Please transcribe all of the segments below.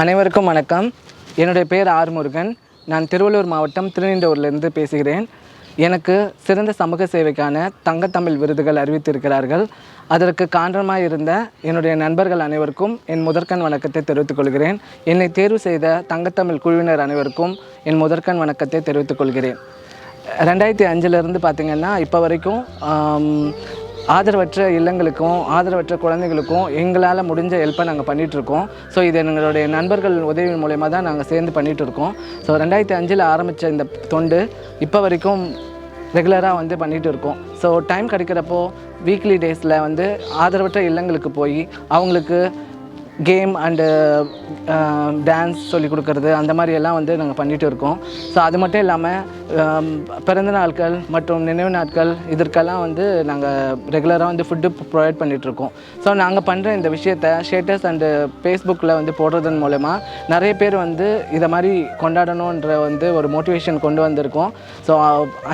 அனைவருக்கும் வணக்கம். என்னுடைய பேர் ஆர் முருகன். நான் திருவள்ளூர் மாவட்டம் திருநெந்தூர்லேருந்து பேசுகிறேன். எனக்கு சிறந்த சமூக சேவைக்கான தங்கத்தமிழ் விருதுகள் அறிவித்திருக்கிறார்கள். அதற்கு காரணமாக இருந்த என்னுடைய நண்பர்கள் அனைவருக்கும் என் முதற்கண் வணக்கத்தை தெரிவித்துக் கொள்கிறேன். என்னை தேர்வு செய்த தங்கத்தமிழ் குழுவினர் அனைவருக்கும் என் முதற்கண் வணக்கத்தை தெரிவித்துக் கொள்கிறேன். ரெண்டாயிரத்தி அஞ்சுலேருந்து பார்த்திங்கன்னா இப்போ வரைக்கும் ஆதரவற்ற இல்லங்களுக்கும் ஆதரவற்ற குழந்தைகளுக்கும் எங்களால் முடிஞ்ச ஹெல்ப்பை நாங்கள் பண்ணிகிட்ருக்கோம் ஸோ இது எங்களுடைய நண்பர்கள் உதவி மூலயமா தான் நாங்கள் சேர்ந்து பண்ணிகிட்டு இருக்கோம் ஸோ ரெண்டாயிரத்தி அஞ்சில் ஆரம்பித்த இந்த தொண்டு இப்போ வரைக்கும் ரெகுலராக வந்து பண்ணிகிட்டு இருக்கோம் ஸோ டைம் கிடைக்கிறப்போ வீக்லி டேஸில் வந்து ஆதரவற்ற இல்லங்களுக்கு போய் அவங்களுக்கு கேம் அண்டு டான்ஸ் சொல்லி கொடுக்கறது அந்த மாதிரியெல்லாம் வந்து நாங்கள் பண்ணிகிட்டு இருக்கோம். ஸோ அது மட்டும் இல்லாமல் பிறந்த நாட்கள் மற்றும் நினைவு நாட்கள் இதற்கெல்லாம் வந்து நாங்கள் ரெகுலராக வந்து ஃபுட்டு ப்ரொவைட் பண்ணிகிட்ருக்கோம் ஸோ நாங்கள் பண்ணுற இந்த விஷயத்த ஸ்டேட்டஸ் அண்டு ஃபேஸ்புக்கில் வந்து போடுறதன் மூலமா நிறைய பேர் வந்து இதை மாதிரி கொண்டாடணுன்ற வந்து ஒரு மோட்டிவேஷன் கொண்டு வந்திருக்கோம். ஸோ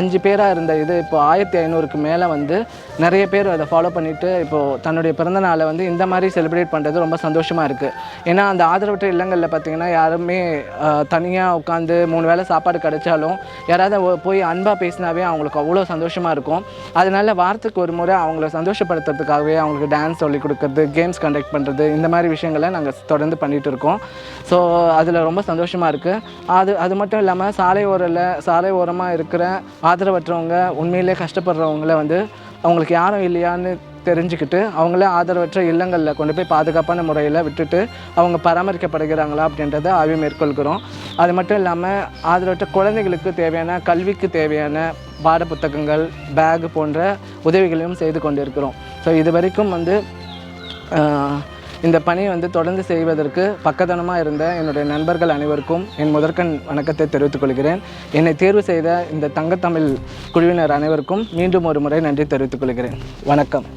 அஞ்சு பேராக இருந்த இது இப்போ ஆயிரத்தி ஐநூறுக்கு மேலே வந்து நிறைய பேர் அதை ஃபாலோ பண்ணிவிட்டு இப்போது தன்னுடைய பிறந்த நாளை வந்து இந்த மாதிரி செலிப்ரேட் பண்ணுறது ரொம்ப சந்தோஷம் சந்தோஷமாக இருக்குது ஏன்னா அந்த ஆதரவற்ற இல்லங்களில் பார்த்தீங்கன்னா யாருமே தனியாக உட்காந்து மூணு வேளை சாப்பாடு கிடைச்சாலும் யாராவது போய் அன்பாக பேசினாவே அவங்களுக்கு அவ்வளோ சந்தோஷமாக இருக்கும். அதனால வாரத்துக்கு ஒரு முறை அவங்கள சந்தோஷப்படுத்துறதுக்காகவே அவங்களுக்கு டான்ஸ் சொல்லிக் கொடுக்கறது கேம்ஸ் கண்டக்ட் பண்ணுறது இந்த மாதிரி விஷயங்களை நாங்கள் தொடர்ந்து பண்ணிகிட்டு இருக்கோம். ஸோ அதில் ரொம்ப சந்தோஷமாக இருக்குது அது அது மட்டும் இல்லாமல் சாலை ஓரில் சாலை ஓரமாக இருக்கிற ஆதரவற்றவங்க உண்மையிலே கஷ்டப்படுறவங்கள வந்து அவங்களுக்கு யாரும் இல்லையான்னு தெரிஞ்சுக்கிட்டு அவங்கள ஆதரவற்ற இல்லங்களில் கொண்டு போய் பாதுகாப்பான முறையில் விட்டுட்டு அவங்க பராமரிக்கப்படுகிறாங்களா அப்படின்றத ஆய்வு மேற்கொள்கிறோம். அது மட்டும் இல்லாமல் ஆதரவற்ற குழந்தைகளுக்கு தேவையான கல்விக்கு தேவையான பாட புத்தகங்கள் பேக் போன்ற உதவிகளையும் செய்து கொண்டிருக்கிறோம். ஸோ இது வரைக்கும் வந்து இந்த பணி வந்து தொடர்ந்து செய்வதற்கு பக்கதனமாக இருந்த என்னுடைய நண்பர்கள் அனைவருக்கும் என் முதற்கண் வணக்கத்தை தெரிவித்துக் கொள்கிறேன். என்னை தேர்வு செய்த இந்த தங்கத்தமிழ் குழுவினர் அனைவருக்கும் மீண்டும் ஒரு முறை நன்றி தெரிவித்துக் கொள்கிறேன். வணக்கம்.